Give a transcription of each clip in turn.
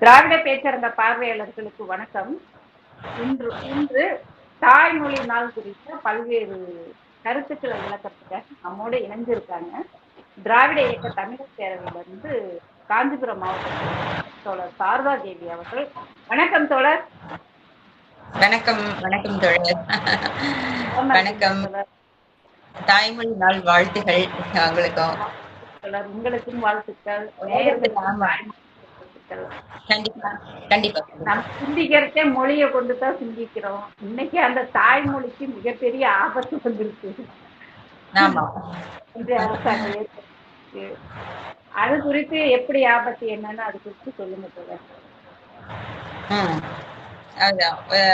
திராவிட பேச்சரங்க பார்வையாளர்களுக்கு வணக்கம். இன்று இன்று தாய்மொழி நாள் குறித்த பல்வேறு கருத்துக்களை விளக்கத்துக்காக நம்மோட இணைஞ்சிருக்காங்க. திராவிட இயக்க தமிழர் பேரவையிலிருந்து காஞ்சிபுரம் மாவட்டத்தில் தோழர் சாரதா தேவி அவர்கள். வணக்கம் தோழர். வணக்கம் வணக்கம் தோழர். வணக்கம். தாய்மொழி நாள் வாழ்த்துகள். உங்களுக்கும் தோழர். உங்களுக்கும் வாழ்த்துக்கள். கண்டிப்பா கண்டிப்பா. நம்ம சிந்திக்கிறதே மொழியை கொண்டு தான் சிந்திக்கிறோம். இன்னைக்கு அந்த தாய்மொழிக்கு மிகப்பெரிய ஆபத்து வந்திருக்கு. அது குறித்து எப்படி ஆபத்து என்னன்னு அது குறித்து சொல்லுங்க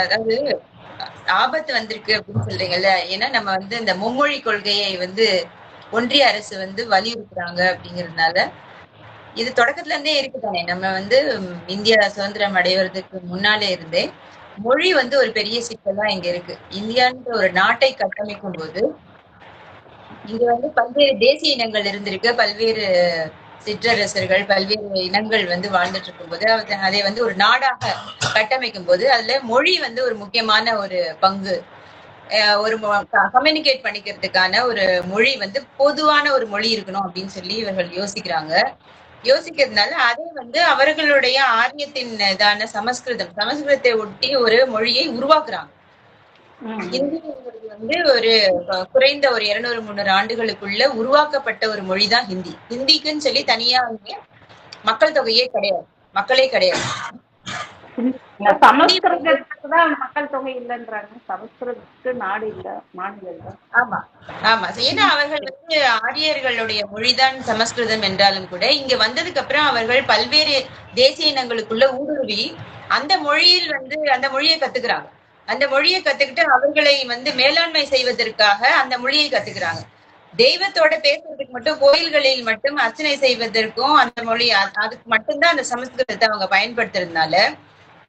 அதாவது ஆபத்து வந்திருக்கு அப்படின்னு சொல்றீங்கல்ல. ஏன்னா நம்ம வந்து இந்த மும்மொழி கொள்கையை வந்து ஒன்றிய அரசு வந்து வலியுறுத்துறாங்க அப்படிங்கறதுனால இது தொடக்கத்துல இருந்தே இருக்குதானே? நம்ம வந்து இந்தியா சுதந்திரம் அடைவதற்கு முன்னாலே இருந்தே மொழி வந்து ஒரு பெரிய சிக்கலா இங்க இருக்கு. இந்தியான்ற ஒரு நாட்டை கட்டமைக்கும் போது இங்க வந்து பல்வேறு தேசிய இனங்கள் இருந்திருக்கு. பல்வேறு சிற்றரசர்கள் பல்வேறு இனங்கள் வந்து வாழ்ந்துட்டு இருக்கும்போது போது அதை வந்து ஒரு நாடாக கட்டமைக்கும் போது அதுல மொழி வந்து ஒரு முக்கியமான ஒரு பங்கு. அஹ் ஒரு கம்யூனிகேட் பண்ணிக்கிறதுக்கான ஒரு மொழி வந்து பொதுவான ஒரு மொழி இருக்கணும் அப்படின்னு சொல்லி இவர்கள் யோசிக்கிறாங்க. யோசிக்கிறதுனால அதை வந்து அவர்களுடைய ஆரியத்தின் இதான சமஸ்கிருதம் சமஸ்கிருதத்தை ஒட்டி ஒரு மொழியை உருவாக்குறாங்க. ஹிந்திங்கிறது வந்து ஒரு குறைந்த ஒரு இருநூறு முந்நூறு ஆண்டுகளுக்குள்ள உருவாக்கப்பட்ட ஒரு மொழிதான் ஹிந்தி. ஹிந்திக்குன்னு சொல்லி தனியா வந்து மக்கள் தொகையே கிடையாது. மக்களே கிடையாது. இந்த சமஸ்கிருதத்துக்கு தான் மக்கள் தொகை இல்லைன்றாங்க. சமஸ்கிருதத்துக்கு நாடு இல்ல மாநிலம் ஆமா. ஆமா. ஏன்னா அவர்கள் வந்து ஆரியர்களுடைய மொழிதான் சமஸ்கிருதம் என்றாலும் கூட இங்க வந்ததுக்கு அப்புறம் அவர்கள் பல்வேறு தேசிய இனங்களுக்குள்ள ஊடுருவி அந்த மொழியில் வந்து அந்த மொழியை கத்துக்கிறாங்க. அந்த மொழியை கத்துக்கிட்டு அவர்களை வந்து மேலாண்மை செய்வதற்காக அந்த மொழியை கத்துக்கிறாங்க. தெய்வத்தோட பேசுறதுக்கு மட்டும் கோயில்களில் மட்டும் அர்ச்சனை செய்வதற்கும் அந்த மொழி அதுக்கு மட்டும்தான் அந்த சமஸ்கிருதத்தை அவங்க பயன்படுத்துறதுனால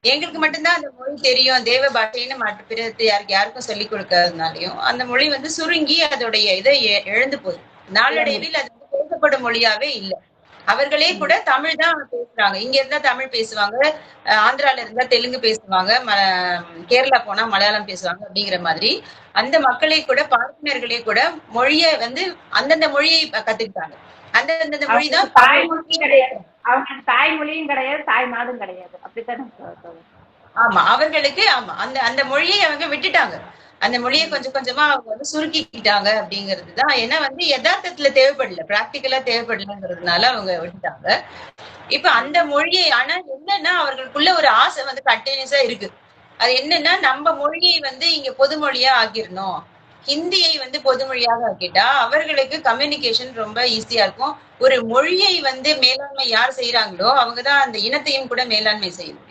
எங்களுக்கு மட்டும்தான் அந்த மொழி தெரியும் தேவ பாஷைன்னு மற்ற பிறகு யாருக்கு யாருக்கும் சொல்லி கொடுக்கறதுனாலயும் அந்த மொழி வந்து சுருங்கி அதோடைய இதை எ- இழந்து போகுது. நாளடைவில் அது பேசப்படும் மொழியாவே இல்ல. அவர்களே கூட தமிழ் தான் பேசுறாங்க. இங்க இருந்தா தமிழ் பேசுவாங்க ஆந்திரால இருந்தா தெலுங்கு பேசுவாங்க ம- கேரளா போனா மலையாளம் பேசுவாங்க அப்படிங்கிற மாதிரி. அந்த மக்களே கூட பார்ப்பனர்களே கூட மொழியை வந்து அந்தந்த மொழியை கத்துக்கிட்டாங்க. அந்தந்த மொழி தான் தாய்மொழியும் கிடையாது. அவங்க தாய்மொழியும் கிடையாது தாய் நாடும் கிடையாது. அப்படித்தானே? ஆமா அவர்களுக்கு ஆமா அந்த அந்த மொழியை அவங்க விட்டுட்டாங்க. அந்த மொழியை கொஞ்சம் கொஞ்சமா அவங்க வந்து சுருக்கிக்கிட்டாங்க அப்படிங்கிறது தான் ஏன்னா வந்து யதார்த்தத்துல தேவைப்படல பிராக்டிக்கலா தேவைப்படலங்கிறதுனால அவங்க விட்டுட்டாங்க. இப்ப அந்த மொழியை ஆனா என்னன்னா அவர்களுக்குள்ள ஒரு ஆசை வந்து கண்டினியூஸா இருக்கு. அது என்னன்னா நம்ம மொழியை வந்து இங்க பொதுமொழியா ஆக்கிரணும் ஹிந்தியை வந்து பொதுமொழியாக ஆக்கிட்டா அவர்களுக்கு கம்யூனிகேஷன் ரொம்ப ஈஸியா இருக்கும். ஒரு மொழியை வந்து மேலாண்மை யார் செய்யறாங்களோ அவங்கதான் அந்த இனத்தையும் கூட மேலாண்மை செய்ய முடியும்.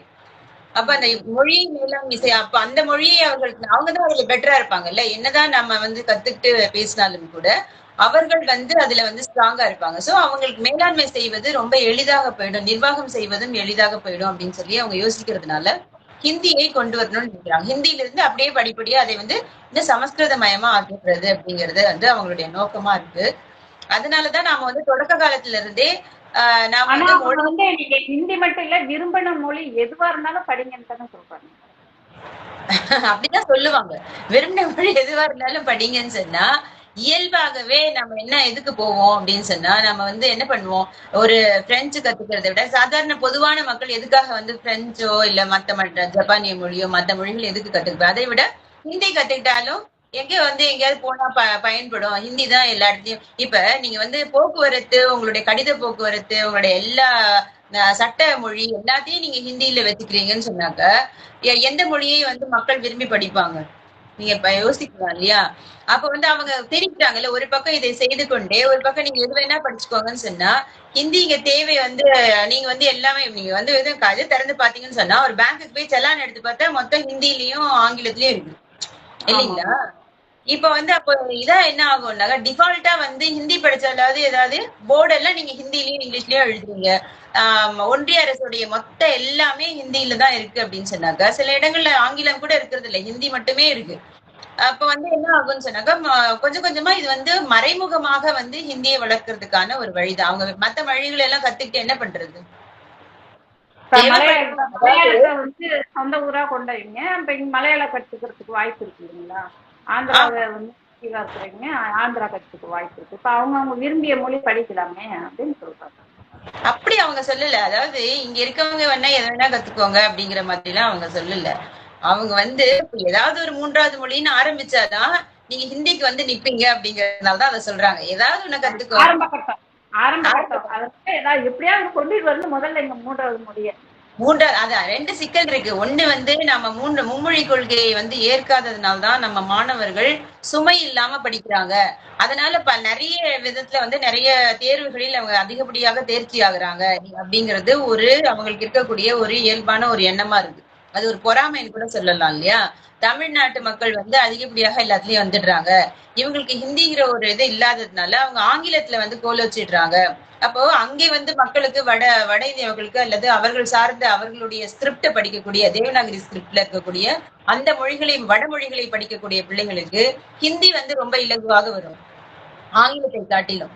அப்ப அந்த மொழியை மேலாண்மை செய்ய அப்ப அந்த மொழியை அவர்களுக்கு அவங்கதான் அதுல பெட்டரா இருப்பாங்கல்ல? என்னதான் நம்ம வந்து கத்துக்கிட்டு பேசினாலும் கூட அவர்கள் வந்து அதுல வந்து ஸ்ட்ராங்கா இருப்பாங்க. சோ அவங்களுக்கு மேலாண்மை செய்வது ரொம்ப எளிதாக போயிடும் நிர்வாகம் செய்வதும் எளிதாக போயிடும் அப்படின்னு சொல்லி அவங்க யோசிக்கிறதுனால ஹிந்தியை கொண்டு வரணும்னு நினைக்கிறாங்க. ஹிந்தியில இருந்து அப்படியே படிப்படியா அதை வந்து இந்த சமஸ்கிருத மயமா ஆக்கிடுறது அப்படிங்கிறது வந்து அவங்களுடைய நோக்கமா இருக்கு. அதனாலதான் நாம வந்து தொடக்க காலத்துல இருந்தே ஆஹ் நாம வந்து நீங்க ஹிந்தி மட்டும் இல்ல விரும்பின மொழி எதுவா இருந்தாலும் படிங்கன்னு தானே சொல்றாங்க. அப்படிதான் சொல்லுவாங்க. விரும்பின மொழி எதுவா இருந்தாலும் படிங்கன்னு சொன்னா இயல்பாகவே நம்ம என்ன எதுக்கு போவோம் அப்படின்னு சொன்னா நம்ம வந்து என்ன பண்ணுவோம்? ஒரு பிரெஞ்சு கத்துக்கிறதை விட சாதாரண பொதுவான மக்கள் எதுக்காக வந்து பிரெஞ்சோ இல்ல மத்த மற்ற ஜப்பானிய மொழியோ மத்த மொழிகள் எதுக்கு கத்துக்கிட்டோம் அதை விட ஹிந்தி கத்துக்கிட்டாலும் எங்க வந்து எங்கேயாவது போனா ப பயன்படும். ஹிந்தி தான் எல்லா இடத்துலயும். இப்ப நீங்க வந்து போக்குவரத்து உங்களுடைய கடித போக்குவரத்து உங்களுடைய எல்லா சட்ட மொழி எல்லாத்தையும் நீங்க ஹிந்தியில வச்சுக்கிறீங்கன்னு சொன்னாக்க எந்த மொழியை வந்து மக்கள் விரும்பி படிப்பாங்க? நீங்க இப்ப யோசிக்கலாம் இல்லையா? அப்ப வந்து அவங்க தெரிவிக்கிறாங்கல்ல ஒரு பக்கம் இதை செய்து கொண்டே ஒரு பக்கம் நீங்க எது வேணா படிச்சுக்கோங்கன்னு சொன்னா ஹிந்தி இங்க தேவை வந்து நீங்க வந்து எல்லாமே நீங்க வந்து எதுவும் கதை திறந்து பாத்தீங்கன்னு சொன்னா ஒரு பேங்க்குக்கு போய் செலான் எடுத்து பார்த்தா மொத்தம் ஹிந்திலயும் ஆங்கிலத்திலயும் இருக்கு. இல்லைங்களா? இப்ப வந்து அப்போ இதா என்ன ஆகும்னாக்க டிஃபால்ட்டா வந்து ஹிந்தி படிச்சாலாவது ஏதாவது போர்டெல்லாம் நீங்க ஹிந்திலயும் இங்கிலீஷ்லயும் எழுதுறீங்க. ஆஹ் ஒன்றிய அரசுடைய மொத்த எல்லாமே ஹிந்தியில தான் இருக்கு அப்படின்னு சொன்னாக்க சில இடங்கள்ல ஆங்கிலம் கூட இருக்கிறது இல்ல ஹிந்தி மட்டுமே இருக்கு. அப்ப வந்து என்ன ஆகும்னு சொன்னாக்க கொஞ்சம் கொஞ்சமா இது வந்து மறைமுகமாக வந்து ஹிந்தியை வளர்க்கறதுக்கான ஒரு வழிதான். அவங்க மத்த மொழிகள் எல்லாம் கத்துக்கிட்டு என்ன பண்றது? மலையாளத்தை வந்து சொந்த ஊரா கொண்டாடுவீங்க இப்ப மலையாளம் கத்துக்கிறதுக்கு வாய்ப்பு இருக்கு இல்லைங்களா? ஆந்திராவை வந்து ஆந்திரா கத்துக்க வாய்ப்பு இருக்கு. இப்ப அவங்க அவங்க விரும்பிய மொழி படிக்கலாமே அப்படின்னு சொல்றாங்க. அப்படி அவங்க சொல்லல. அதாவது இங்க இருக்கவங்க வேணா எதை வேணா கத்துக்கோங்க அப்படிங்கிற மாதிரி எல்லாம் அவங்க சொல்லல. அவங்க வந்து ஏதாவது ஒரு மூன்றாவது மொழின்னு ஆரம்பிச்சாதான் நீங்க ஹிந்திக்கு வந்து நிப்பீங்க அப்படிங்கறதுனால தான் அதை சொல்றாங்க. ஏதாவது ஒண்ணு கத்துக்கோ. ஆரம்ப கட்டம். ஆரம்ப கட்டம். அதை வந்து ஏதாவது எப்படியாவது கொண்டுட்டு வரணும் முதல்ல எங்க மூன்றாவது மொழியை. மூன்றாவது அதான் ரெண்டு சிக்கல் இருக்கு. ஒண்ணு வந்து நம்ம மூன்று மும்மொழி கொள்கையை வந்து ஏற்காததுனால தான் நம்ம மாணவர்கள் சுமை இல்லாம படிக்கிறாங்க. அதனால ப நிறைய விதத்துல வந்து நிறைய தேர்வுகளில் அவங்க அதிகப்படியாக தேர்ச்சி ஆகுறாங்க. அப்படிங்கிறது ஒரு அவங்களுக்கு இருக்கக்கூடிய ஒரு இயல்பான ஒரு எண்ணமா இருக்கு. அது ஒரு பொறாமைன்னு கூட சொல்லலாம் இல்லையா? தமிழ்நாட்டு மக்கள் வந்து அதிகப்படியாக எல்லாத்துலயும் வந்துடுறாங்க. இவங்களுக்கு ஹிந்திங்கிற ஒரு இது இல்லாததுனால அவங்க ஆங்கிலத்துல வந்து கோல் வச்சிடுறாங்க. அப்போ அங்கே வந்து மக்களுக்கு வட வட இந்தியவர்களுக்கு அல்லது அவர்கள் சார்ந்த அவர்களுடைய ஸ்கிரிப்ட படிக்கக்கூடிய தேவநாகரி ஸ்கிரிப்ட்ல இருக்கக்கூடிய அந்த மொழிகளை வடமொழிகளை படிக்கக்கூடிய பிள்ளைகளுக்கு ஹிந்தி வந்து ரொம்ப இலகுவாக வரும். ஆங்கிலத்தை காட்டிலும்.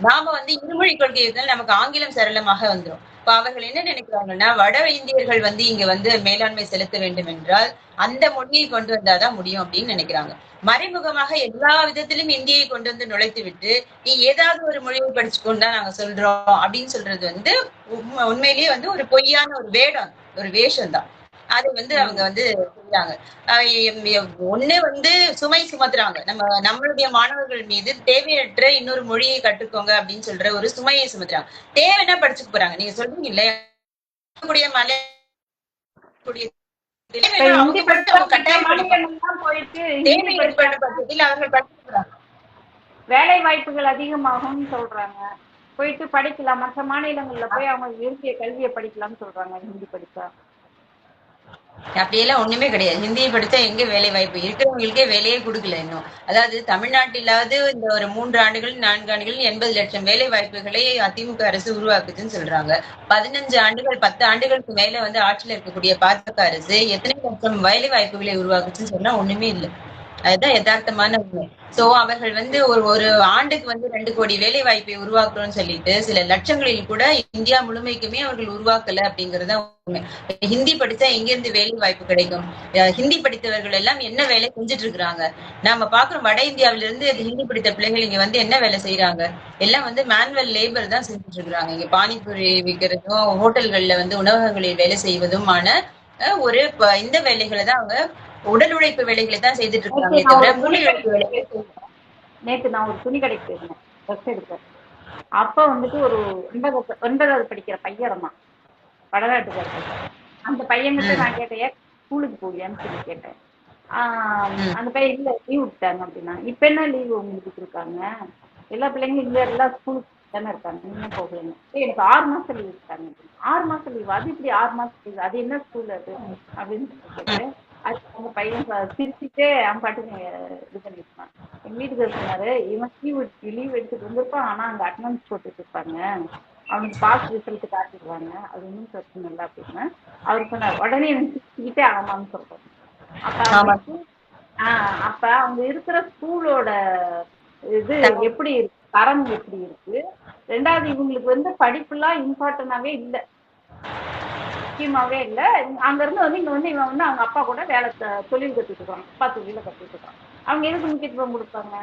நாம வந்து இருமொழி கொள்கை நமக்கு ஆங்கிலம் சரளமாக வந்துரும். இப்ப அவர்கள் என்ன நினைக்கிறாங்கன்னா வட இந்தியர்கள் வந்து இங்க வந்து மேலாண்மை செலுத்த வேண்டும் என்றால் அந்த மொழியை கொண்டு வந்தாதான் முடியும் அப்படின்னு நினைக்கிறாங்க. மறைமுகமாக எல்லா விதத்திலும் இந்தியை கொண்டு வந்து நுழைத்து விட்டு நீ ஏதாவது ஒரு மொழியை படிச்சுக்கொண்டு தான் நாங்க சொல்றோம் அப்படின்னு சொல்றது வந்து உண்மை- உண்மையிலேயே வந்து ஒரு பொய்யான ஒரு வேடம் ஒரு வேஷம் தான் அதை வந்து அவங்க வந்து எம் ஒண்ணு வந்து சுமை சுமத்துறாங்க. நம்ம நம்மளுடைய மாணவர்கள் மீது தேவையற்ற இன்னொரு மொழியை கற்றுக்கோங்க அப்படின்னு சொல்ற ஒரு சுமையை சுமத்துறாங்க. தேவைன்னா படிச்சுக்க போறாங்க. நீங்க சொல்றீங்க இல்லையா? கூடிய மலை வேலை வாய்ப்புகள் அதிகமாகும்னு சொல்றாங்க. போயிட்டு படிக்கலாம். மற்ற மாநிலங்கள்ல போய் அவங்க விரும்பிய கல்வியை படிக்கலாம்னு சொல்றாங்க. ஹிந்தி படிச்சா. அப்படியெல்லாம் ஒண்ணுமே கிடையாது. ஹிந்தியை படிச்சா எங்க வேலை வாய்ப்பு? இருக்கிறவங்களுக்கே வேலையே கொடுக்கல இன்னும். அதாவது தமிழ்நாட்டிலாவது இந்த ஒரு மூன்று ஆண்டுகள் நான்கு ஆண்டுகள் எண்பது லட்சம் வேலை வாய்ப்புகளை அதிமுக அரசு உருவாக்குதுன்னு சொல்றாங்க. பதினஞ்சு ஆண்டுகள் பத்து ஆண்டுகளுக்கு மேல வந்து ஆட்சியில் இருக்கக்கூடிய பாஜக அரசு எத்தனை லட்சம் வேலை வாய்ப்புகளை உருவாக்குச்சுன்னு சொன்னா ஒண்ணுமே இல்லை. அதுதான் யதார்த்தமான உண்மை. சோ அவர்கள் வந்து ஒரு ஒரு ஆண்டுக்கு வந்து ரெண்டு கோடி வேலை வாய்ப்பை உருவாக்குறோம்னு சொல்லிட்டு சில லட்சங்களில் கூட இந்தியா முழுமைக்குமே அவர்கள் உருவாக்கல அப்படிங்கறத உண்மை. ஹிந்தி படிச்சா எங்க இருந்து வேலை வாய்ப்பு கிடைக்கும் ஹிந்தி படித்தவர்கள் எல்லாம் என்ன வேலை செஞ்சுட்டு இருக்கிறாங்க நாம பாக்குறோம் வட இந்தியாவில இருந்து ஹிந்தி படித்த பிள்ளைகள் இங்க வந்து என்ன வேலை செய்யறாங்க எல்லாம் வந்து மேனுவல் லேபர் தான் செஞ்சுட்டு இருக்கிறாங்க இங்க பானிபூரி விற்கிறதும் ஹோட்டல்கள்ல வந்து உணவகங்களில் வேலை செய்வதுமான ஒரு இந்த வேலைகளை தான் அவங்க உடல் உழைப்பு வேலைகளை தான் செய்துட்டு இருக்காங்களே தவிர மூளை உழைப்பு வேலை. நேத்து நான் ஒரு துணி கடைக்கு போயிருந்தேன். ட்ரெஸ் எடுக்க. அப்ப வந்துட்டு ஒரு ஒன்பதாவது ஒன்பதாவது படிக்கிற பையன் இருந்தான். வடநாட்டுக்கார பையன். அந்த பையன்கிட்ட நான் கேட்டேன் "ஏன் ஸ்கூலுக்கு போகலையான்னு சொல்லி கேட்டேன். ஆஹ் அந்த பையன் இல்ல லீவ் விட்டாங்க அப்படின்னா. இப்ப என்ன லீவு உங்களுக்கு இருக்காங்க எல்லா பிள்ளைங்களும் இங்க எல்லாம் ஸ்கூலுக்கு தானே இருக்காங்க. போகலன்னு. "ஏய், எனக்கு ஆறு மாசம் லீவ் அப்படின்னு. ஆறு மாசம் லீவ் அது இப்படி ஆறு மாசம் லீவ் அது என்ன ஸ்கூல் அது? அப்படின்னு சொல்லி கேட்டேன். அது அந்த பையன் சிரிச்சுட்டே அவன் பாட்டுக்கு இது பண்ணிருப்பான் எங்க வீட்டுக்கு சொன்னாரு இவன் லீவ் லீவ் எடுத்துட்டு வந்திருப்பான் ஆனா அங்க அட்டனன்ஸ் போட்டுட்டு இருப்பாங்க. அவனுக்கு பாஸ் ரிசல்ட் காட்டிடுவாங்க. அது ஒன்றும் பிரச்சனை இல்லை அப்படின்னு அவர் சொன்னார். உடனே எனக்கு சிரிச்சுக்கிட்டே ஆமான்னு சொல்றாரு. அப்ப. அவங்க ஆஹ் அப்ப அவங்க இருக்கிற ஸ்கூலோட இது எப்படி இருக்கு? தரம் எப்படி இருக்கு? ரெண்டாவது இவங்களுக்கு வந்து படிப்புலாம் இம்பார்ட்டன்டாவே இல்லை. முக்கியமாவே இல்ல. அங்க இருந்து வந்து இங்க வந்து இவன் வந்து அவங்க அப்பா கூட வேலை தொழில் கத்துட்டு இருக்கான் அப்பா தொழில கத்துட்டு இருக்கான் அவங்க எதுக்கு முக்கியத்துவம் கொடுப்பாங்க?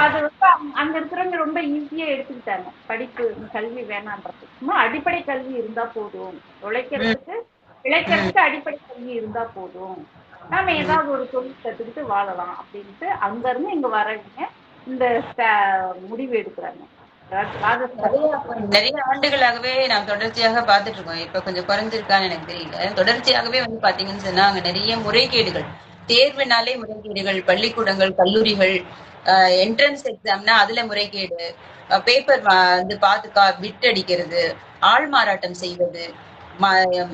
அது வந்து அங்க இருக்கிறவங்க ரொம்ப ஈஸியா எடுத்துக்கிட்டாங்க. படிப்பு கல்வி வேணான்றது சும்மா அடிப்படை கல்வி இருந்தா போதும். உழைக்கிறதுக்கு பிழைக்கிறதுக்கு அடிப்படை கல்வி இருந்தா போதும். நாம ஏதாவது ஒரு தொழில் கத்துக்கிட்டு வாழலாம் அப்படின்ட்டு அங்க இருந்து இங்க வரவங்க இந்த முடிவு எடுக்கிறாங்க. நிறைய ஆண்டுகளாகவே நாம் தொடர்ச்சியாக பார்த்துட்டு இருக்கோம். இப்ப கொஞ்சம் குறைஞ்சிருக்கான்னு எனக்கு தெரியல. தொடர்ச்சியாகவே வந்து பாத்தீங்கன்னு சொன்னா அங்க நிறைய முறைகேடுகள். தேர்வுனாலே முறைகேடுகள் பள்ளிக்கூடங்கள் கல்லூரிகள் என்ட்ரன்ஸ் எக்ஸாம்னா அதுல முறைகேடு பேப்பர் வந்து பாத்துக்கா கா பிட் அடிக்கிறது ஆள் மாறாட்டம் செய்வது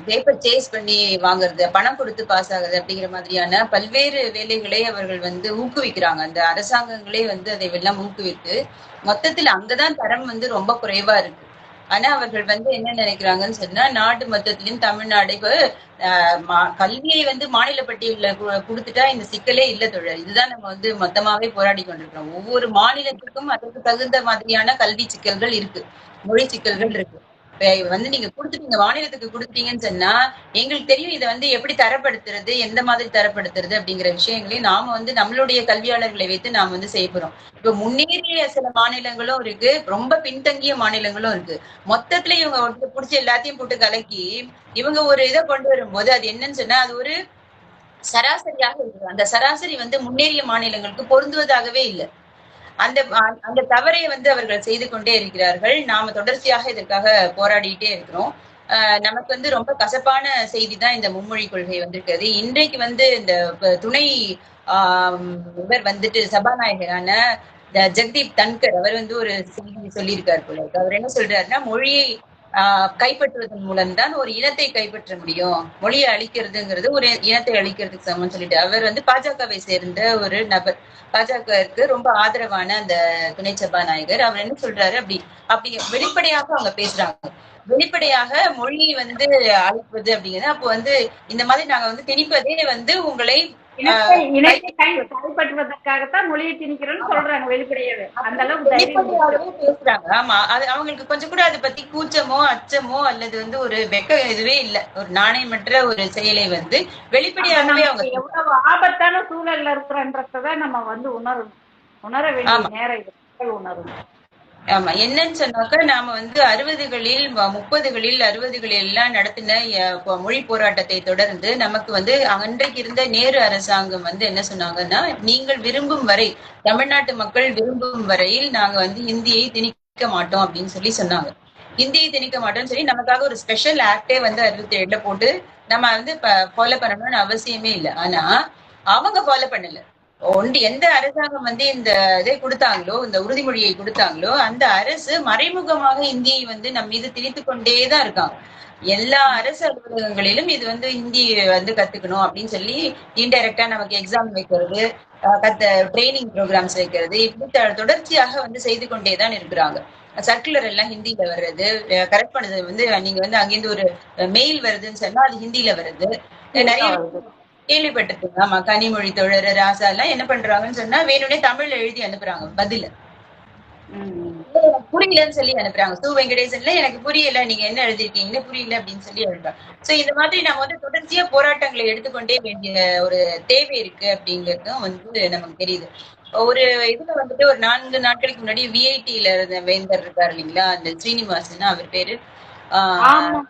பேப்பர் சேஸ் பண்ணி வாங்குறது பணம் கொடுத்து பாஸ் ஆகுது அப்படிங்கிற மாதிரியான பல்வேறு வேலைகளை அவர்கள் வந்து ஊக்குவிக்கிறாங்க. அந்த அரசாங்கங்களே வந்து அதை எல்லாம் ஊக்குவித்து மொத்தத்துல அங்கதான் தரம் வந்து ரொம்ப குறைவா இருக்கு. ஆனா அவர்கள் வந்து என்ன நினைக்கிறாங்கன்னு சொன்னா நாடு மொத்தத்திலும் தமிழ்நாடு ஆஹ் மா- கல்வியை வந்து மாநில பட்டியல கொடுத்துட்டா இந்த சிக்கலே இல்ல தொழில் இதுதான் நம்ம வந்து மொத்தமாவே போராடி கொண்டிருக்கிறோம். ஒவ்வொரு மாநிலத்துக்கும் அதற்கு தகுந்த மாதிரியான கல்வி சிக்கல்கள் இருக்கு. மொழி சிக்கல்கள் இருக்கு. வந்து நீங்க கொடுத்துட்டீங்க மாநிலத்துக்கு கொடுத்துட்டீங்கன்னு சொன்னா எங்களுக்கு தெரியும் இதை வந்து எப்படி தரப்படுத்துறது எந்த மாதிரி தரப்படுத்துறது அப்படிங்கிற விஷயங்களையும் நாம வந்து நம்மளுடைய கல்வியாளர்களை வைத்து நாம வந்து செய்ய போறோம். இப்ப முன்னேறிய சில மாநிலங்களும் இருக்கு ரொம்ப பின்தங்கிய மாநிலங்களும் இருக்கு. மொத்தத்துல இவங்க வந்து எல்லாத்தையும் போட்டு கலக்கி இவங்க ஒரு இதை கொண்டு வரும்போது அது என்னன்னு சொன்னா அது ஒரு சராசரியாக இருக்கு. அந்த சராசரி வந்து முன்னேறிய மாநிலங்களுக்கு பொருந்துவதாகவே இல்லை. அந்த அந்த தவறை வந்து அவர்கள் செய்து கொண்டே இருக்கிறார்கள். நாம தொடர்ச்சியாக இதற்காக போராடிட்டே இருக்கிறோம். ஆஹ் நமக்கு வந்து ரொம்ப கசப்பான செய்தி தான் இந்த மும்மொழி கொள்கை வந்திருக்கிறது. இன்றைக்கு வந்து இந்த துணை ஆஹ் இவர் வந்துட்டு சபாநாயகரான ஜெகதீப் தன்கர் அவர் வந்து ஒரு செய்தி சொல்லியிருக்காரு போல அவர் என்ன சொல்றாருன்னா மொழியை ஆஹ் கைப்பற்றுவதன் மூலம்தான் ஒரு இனத்தை கைப்பற்ற முடியும். மொழியை அழிக்கிறதுங்கிறது ஒரு இனத்தை அழிக்கிறதுக்கு சமம் சொல்லிட்டு. அவர் வந்து பாஜகவை சேர்ந்த ஒரு நபர். பாஜகவிற்கு ரொம்ப ஆதரவான அந்த துணை சபாநாயகர். அவர் என்ன சொல்றாரு? அப்படி அப்படி வெளிப்படையாக அவங்க பேசுறாங்க. வெளிப்படையாக மொழி வந்து அழிப்பது அப்படிங்கிறது அப்போ வந்து இந்த மாதிரி நாங்க வந்து திணிப்பதே வந்து உங்களை கைப்பற்றுவதற்காகத்தான் மொழியை திணிக்கிறோம்னு சொல்றாங்க வெளிப்படையாவே. அந்த அளவுக்கு பேசுறாங்க. ஆமா அது அவங்களுக்கு கொஞ்சம் கூட அதை பத்தி கூச்சமோ அச்சமோ அல்லது வந்து ஒரு வெக்க இதுவே இல்ல. ஒரு நாணயமற்ற ஒரு செயலை வந்து வெளிப்படையாகவே அவங்க எவ்வளவு ஆபத்தான சூழல்ல இருக்கிறன்றத நம்ம வந்து உணரணும். உணர வேண்டிய. நேரம் உணரணும். ஆமா என்னன்னு சொன்னாக்கா நாம வந்து அறுபதுகளில் முப்பதுகளில் அறுபதுகளில் எல்லாம் நடத்தின மொழி போராட்டத்தை தொடர்ந்து நமக்கு வந்து அன்றைக்கு இருந்த நேரு அரசாங்கம் வந்து என்ன சொன்னாங்கன்னா நீங்கள் விரும்பும் வரை தமிழ்நாட்டு மக்கள் விரும்பும் வரையில் நாங்க வந்து இந்தியை திணிக்க மாட்டோம் அப்படின்னு சொல்லி சொன்னாங்க. இந்தியை திணிக்க மாட்டோம்னு சொல்லி நமக்காக ஒரு ஸ்பெஷல் ஆக்டே வந்து அறுபத்தி ஏழுல போட்டு நம்ம வந்து ஃபாலோ பண்ணணும்னு அவசியமே இல்லை. ஆனா அவங்க ஃபாலோ பண்ணல. ஒன்று எந்த அரசாங்கம் வந்து இந்த இதை கொடுத்தாங்களோ இந்த உறுதிமொழியை கொடுத்தாங்களோ அந்த அரசு மறைமுகமாக இந்தியை வந்து நம்ம மீது திணித்து கொண்டே தான் இருக்காங்க. எல்லா அரசு அலுவலகங்களிலும் இது வந்து ஹிந்தி வந்து கத்துக்கணும் அப்படின்னு சொல்லி இன்டைரக்டா நமக்கு எக்ஸாம் வைக்கிறது கத்த ட்ரைனிங் ப்ரோக்ராம்ஸ் வைக்கிறது இப்படி தொடர்ச்சியாக வந்து செய்து கொண்டே தான் இருக்கிறாங்க. சர்க்குலர் எல்லாம் ஹிந்தில வர்றது கரெக்ட் பண்ணது வந்து நீங்க வந்து அங்கேருந்து ஒரு மெயில் வருதுன்னு சொன்னா அது ஹிந்தில வருது. நிறைய கேள்விப்பட்டிருக்கீங்க ஆமா கனிமொழி தோழர் ராசா எல்லாம் என்ன பண்றாங்கன்னு சொன்னா வேணும்னே தமிழ்ல எழுதி அனுப்புறாங்க பதில. புரியலன்னு சொல்லி அனுப்புறாங்க. சு வெங்கடேசன்ல எனக்கு புரியல நீங்க என்ன எழுதிருக்கீங்கன்னு புரியல அப்படின்னு சொல்லி எழுதுறாங்க. சோ இந்த மாதிரி நம்ம வந்து தொடர்ச்சியா போராட்டங்களை எடுத்துக்கொண்டே வேண்டிய ஒரு தேவை இருக்கு அப்படிங்கறதும் வந்து நமக்கு தெரியுது. ஒரு இதுல வந்துட்டு ஒரு நான்கு நாட்களுக்கு முன்னாடி விஐடில இருந்த வேந்தர் இருக்காரு இல்லைங்களா? அந்த ஸ்ரீனிவாசன் அவர் பேரு ஆஹ் ஆமா.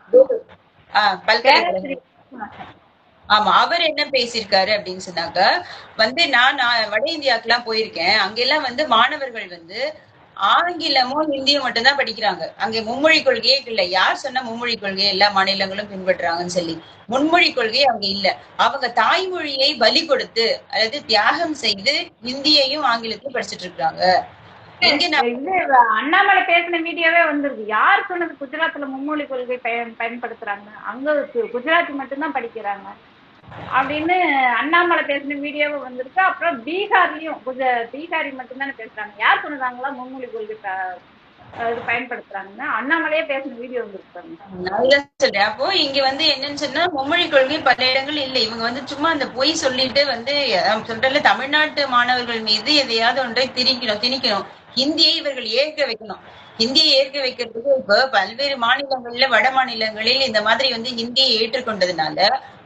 ஆமா அவர் என்ன பேசியிருக்காரு அப்படின்னு சொன்னாக்க வந்து நான் நான் வட இந்தியாவுக்குலாம் போயிருக்கேன். அங்கெல்லாம் வந்து மாணவர்கள் வந்து ஆங்கிலமும் ஹிந்தியும் மட்டும்தான் படிக்கிறாங்க. அங்க மும்மொழி கொள்கையே இல்ல. யார் சொன்ன மும்மொழி கொள்கையை எல்லா மாநிலங்களும் பின்பற்றுறாங்கன்னு சொல்லி. முன்மொழி கொள்கை அவங்க இல்ல. அவங்க தாய்மொழியை பலி கொடுத்து அதாவது தியாகம் செய்து ஹிந்தியையும் ஆங்கிலத்தையும் படிச்சிட்டு இருக்காங்க அண்ணாமலை பேசின மீடியாவே வந்துருக்கு யார் சொன்னது குஜராத்ல மும்மொழி கொள்கை பயன் பயன்படுத்துறாங்க? அங்க கு- குஜராத்தி மட்டும்தான் படிக்கிறாங்க. அப்படின்னு அண்ணாமலை பேசின வீடியோவும் வந்திருக்கு. அப்புறம் பீகார்லயும் கொஞ்சம் பீகாரி மட்டும்தானே பேசுறாங்க. யார் சொன்னதாங்களா? மும்மொழி கொள்கை இது பயன்படுத்துறாங்கன்னு. அண்ணாமலையே பேசின வீடியோ வந்துருக்காங்க அப்போ இங்க வந்து என்னன்னு சொன்னா மும்மொழி கொள்கை பல இடங்கள் இல்லை. இவங்க வந்து சும்மா அந்த பொய் சொல்லிட்டு வந்து சொல்றதுல தமிழ்நாட்டு மாணவர்கள் மீது எதையாவது ஒன்றை திணிக்கணும் திணிக்கணும் ஹிந்தியை இவர்கள் ஏற்க வைக்கணும். ஹிந்தியை ஏற்க வைக்கிறதுக்கு இப்போ பல்வேறு மாநிலங்கள்ல வட மாநிலங்களில் இந்த மாதிரி வந்து ஹிந்தியை ஏற்றுக்கொண்டதுனால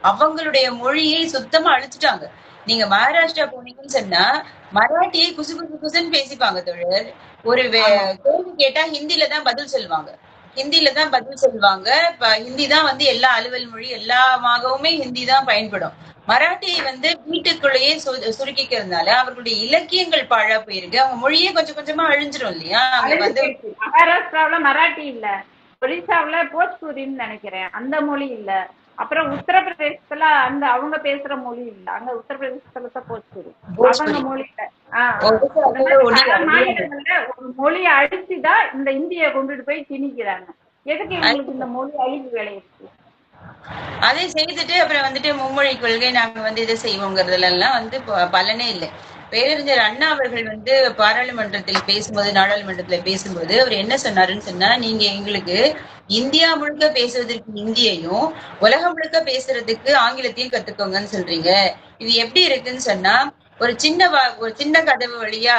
அவங்களுடைய மொழியை சுத்தமா அழிச்சிட்டாங்க. நீங்க மகாராஷ்டிரா போனீங்கன்னு சொன்னா மராட்டியை குசு குசு குசுன்னு பேசிப்பாங்க தோழர். ஒரு கேள்வி கேட்டா ஹிந்தில தான் பதில் சொல்லுவாங்க. ஹிந்தில தான் பதில் சொல்லுவாங்க. இப்ப ஹிந்தி தான் வந்து எல்லா அலுவல் மொழி எல்லாமாகவுமே ஹிந்தி தான் பயன்படும். மராட்டியை வந்து வீட்டுக்குள்ளேயே சுருக்கிக்கிறதுனால அவர்களுடைய இலக்கியங்கள் பாழா போயிருக்கு. அவங்க மொழியே கொஞ்சம் கொஞ்சமா அழிஞ்சிரும் இல்லையா? வந்து மகாராஷ்டிராவுல மராட்டி இல்ல. ஒரிசாவுல போஜ்பூரின்னு நினைக்கிறேன். அந்த மொழி இல்ல. அப்புறம் உத்தரப்பிரதேசத்துல அந்த அவங்க பேசுற மொழி இல்ல. அங்க உத்தரப்பிரதேசத்துல தான் போஜ்பூரி. அவங்க மொழி இல்ல. மாநிலங்கள்ல ஒரு மொழியை அழிச்சுதான் இந்த இந்திய கொண்டுட்டு போய் திணிக்கிறாங்க. எதுக்கு இவங்களுக்கு இந்த மொழி அழிவு வேலை இருக்கு? அதை செய்துட்டு அப்புறம் வந்துட்டு மும்மொழி கொள்கை நாங்க வந்து இதை செய்வோங்கிறதுல எல்லாம் வந்து பலனே இல்லை. பேரறிஞர் அண்ணா அவர்கள் வந்து பாராளுமன்றத்தில் பேசும்போது நாடாளுமன்றத்துல பேசும்போது அவர் என்ன சொன்னாருன்னு சொன்னா நீங்க எங்களுக்கு இந்தியா முழுக்க பேசுவதற்கு இந்தியையும் உலகம் முழுக்க பேசுறதுக்கு ஆங்கிலத்தையும் கத்துக்கோங்கன்னு சொல்றீங்க. இது எப்படி இருக்குன்னு சொன்னா ஒரு சின்ன ஒரு சின்ன கதவு வழியா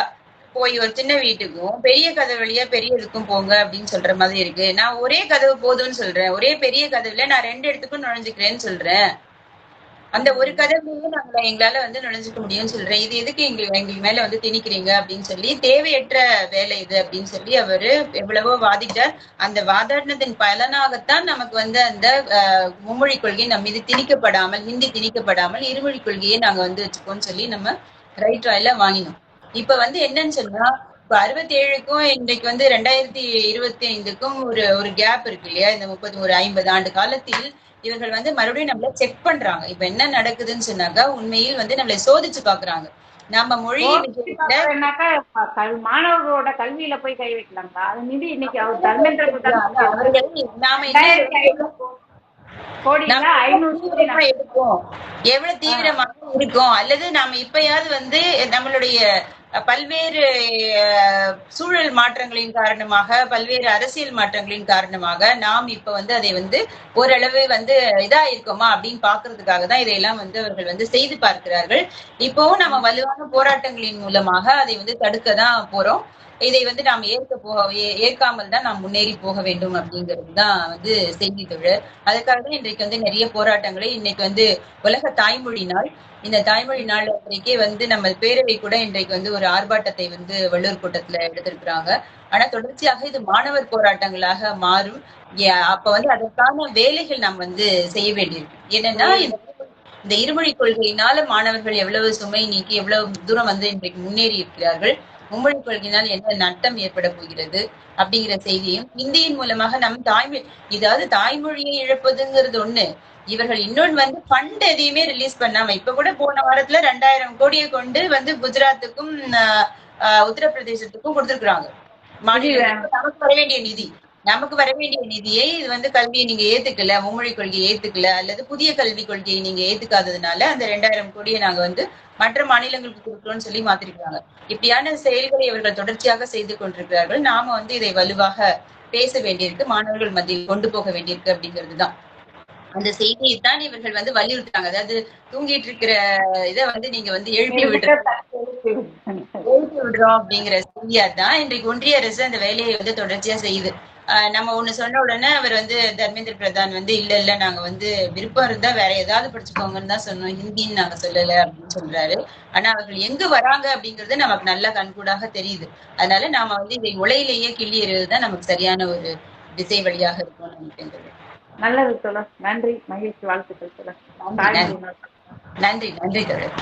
போய் ஒரு சின்ன வீட்டுக்கும் பெரிய கதவு வழியா பெரிய இதுக்கும் போங்க அப்படின்னு சொல்ற மாதிரி இருக்கு. நான் ஒரே கதவு போதும்னு சொல்றேன். ஒரே பெரிய கதவுல நான் ரெண்டு இடத்துக்கும் நுழைஞ்சுக்கிறேன்னு சொல்றேன். அந்த ஒரு கதவுலயே நாங்க எங்களால வந்து நுழைஞ்சுக்க முடியும்னு சொல்றேன். இது எதுக்கு எங்களுக்கு எங்களுக்கு மேல வந்து திணிக்கிறீங்க அப்படின்னு சொல்லி தேவையற்ற வேலை இது அப்படின்னு சொல்லி அவரு எவ்வளவோ வாதிட்டார். அந்த வாதாடினத்தின் பலனாகத்தான் நமக்கு வந்து அந்த மும்மொழி கொள்கை நம்ம இது திணிக்கப்படாமல் ஹிந்தி திணிக்கப்படாமல் இருமொழி கொள்கையை நாங்க வந்து வச்சுக்கோன்னு சொல்லி நம்ம ரைட் ராயில வாங்கினோம். இப்ப வந்து என்னன்னு சொன்னா இப்ப அறுபத்தி ஏழுக்கும் இன்றைக்கு வந்து ரெண்டாயிரத்தி இருபத்தி ஐந்துக்கும் ஒரு ஒரு கேப் இருக்கு இல்லையா? இந்த முப்பது ஒரு ஐம்பது ஆண்டு காலத்தில் இவர்கள் வந்து மறுபடியும் நம்மள செக் பண்றாங்க. இப்ப என்ன நடக்குதுன்னு சொன்னாக்கா உண்மையில் வந்து நம்மளை சோதிச்சு பாக்குறாங்க. நம்ம மொழி மாணவர்களோட கல்வியில போய் கை வைக்கலாங்களா அது மீது இன்னைக்கு அவர் தர்மேந்திர நாம எவ்வளவு தீவிரமாக இருக்கும்? அல்லது நாம இப்பயாவது வந்து நம்மளுடைய பல்வேறு சூழல் மாற்றங்களின் காரணமாக பல்வேறு அரசியல் மாற்றங்களின் காரணமாக நாம் இப்ப வந்து அதை வந்து ஓரளவு வந்து இதா இருக்கோமா அப்படின்னு பாக்குறதுக்காக தான் இதையெல்லாம் வந்து அவர்கள் வந்து செய்து பார்க்கிறார்கள். இப்பவும் நம்ம வலுவான போராட்டங்களின் மூலமாக அதை வந்து தடுக்க தான் போறோம். இதை வந்து நாம் ஏற்க போக ஏற்காமல் தான் நாம் முன்னேறி போக வேண்டும் அப்படிங்கிறது தான் வந்து செய்தி தொழில் அதுக்காக தான் இன்றைக்கு வந்து நிறைய போராட்டங்களை இன்னைக்கு வந்து உலக தாய்மொழி நாள். இந்த தாய்மொழி நாள் அன்றைக்கே வந்து நம்ம பேரவை கூட இன்றைக்கு வந்து ஒரு ஆர்ப்பாட்டத்தை வந்து வள்ளூர் கூட்டத்துல எடுத்திருக்கிறாங்க. ஆனா தொடர்ச்சியாக இது மாணவர் போராட்டங்களாக மாறும். அப்ப வந்து அதற்கான வேலைகள் நாம் வந்து செய்ய வேண்டியிருக்கு. என்னன்னா இந்த இருமொழி கொள்கையினால மாணவர்கள் எவ்வளவு சுமை நீக்கி எவ்வளவு தூரம் வந்து இன்றைக்கு முன்னேறி இருக்கிறார்கள் மும்மொழி கொள்கையினால் என்ன நட்டம் ஏற்பட போகிறது அப்படிங்கிற செய்தியும் இந்தியின் மூலமாக நம் தாய்மொழி இதாவது தாய்மொழியை இழப்பதுங்கிறது ஒண்ணு. இவர்கள் இன்னொன்னு வந்து ஃபண்ட் எதையுமே ரிலீஸ் பண்ணாம இப்ப கூட போன வாரத்துல ரெண்டாயிரம் கோடியை கொண்டு வந்து குஜராத்துக்கும் உத்தரப்பிரதேசத்துக்கும் கொடுத்திருக்கிறாங்க. மாநிலங்களுக்கு நமக்கு வர வேண்டிய நிதி. நமக்கு வர வேண்டிய நிதியை இது வந்து கல்வியை நீங்க ஏத்துக்கல மும்மொழி கொள்கையை ஏத்துக்கல அல்லது புதிய கல்விக் கொள்கையை நீங்க ஏத்துக்காததுனால அந்த ரெண்டாயிரம் கோடியை நாங்க வந்து மற்ற மாநிலங்களுக்கு கொடுக்கிறோம்னு சொல்லி மாத்திருக்காங்க இப்படியான செயல்களை இவர்கள் தொடர்ச்சியாக செய்து கொண்டிருக்கிறார்கள். நாம வந்து இதை வலுவாக பேச வேண்டியிருக்கு மாணவர்கள் மத்தியில் கொண்டு போக வேண்டியிருக்கு அப்படிங்கிறது தான் அந்த செய்தியை தான் இவர்கள் வந்து வலியுறுத்துறாங்க. அதாவது தூங்கிட்டு இருக்கிற இதை வந்து நீங்க வந்து எழுப்பி விடுற எழுப்பி விடுறோம் அப்படிங்கிற செய்தியா தான் இன்றைக்கு ஒன்றிய அரசு அந்த வேலையை வந்து தொடர்ச்சியா செய்யுது. நம்ம ஒண்ணு சொன்ன உடனே அவர் வந்து தர்மேந்திர பிரதான் வந்து இல்ல இல்ல நாங்க வந்து விருப்பம் இருந்தா வேற ஏதாவது படிச்சுக்கோங்கன்னு தான் சொன்னோம். ஹிந்தின்னு நாங்க சொல்லல அப்படின்னு சொல்றாரு. ஆனா அவர்கள் எங்க வராங்க அப்படிங்கிறது நமக்கு நல்லா கண்கூடாக தெரியுது. அதனால நாம வந்து இதை உலையிலேயே கிள்ளி எறிவதுதான் நமக்கு சரியான ஒரு திசை வழியாக இருக்கும்னு நினைக்கின்றது நல்லது தோழர். நன்றி. மகிழ்ச்சி. வாழ்த்துக்கள் தோழர். நன்றி. நன்றி. தொடர்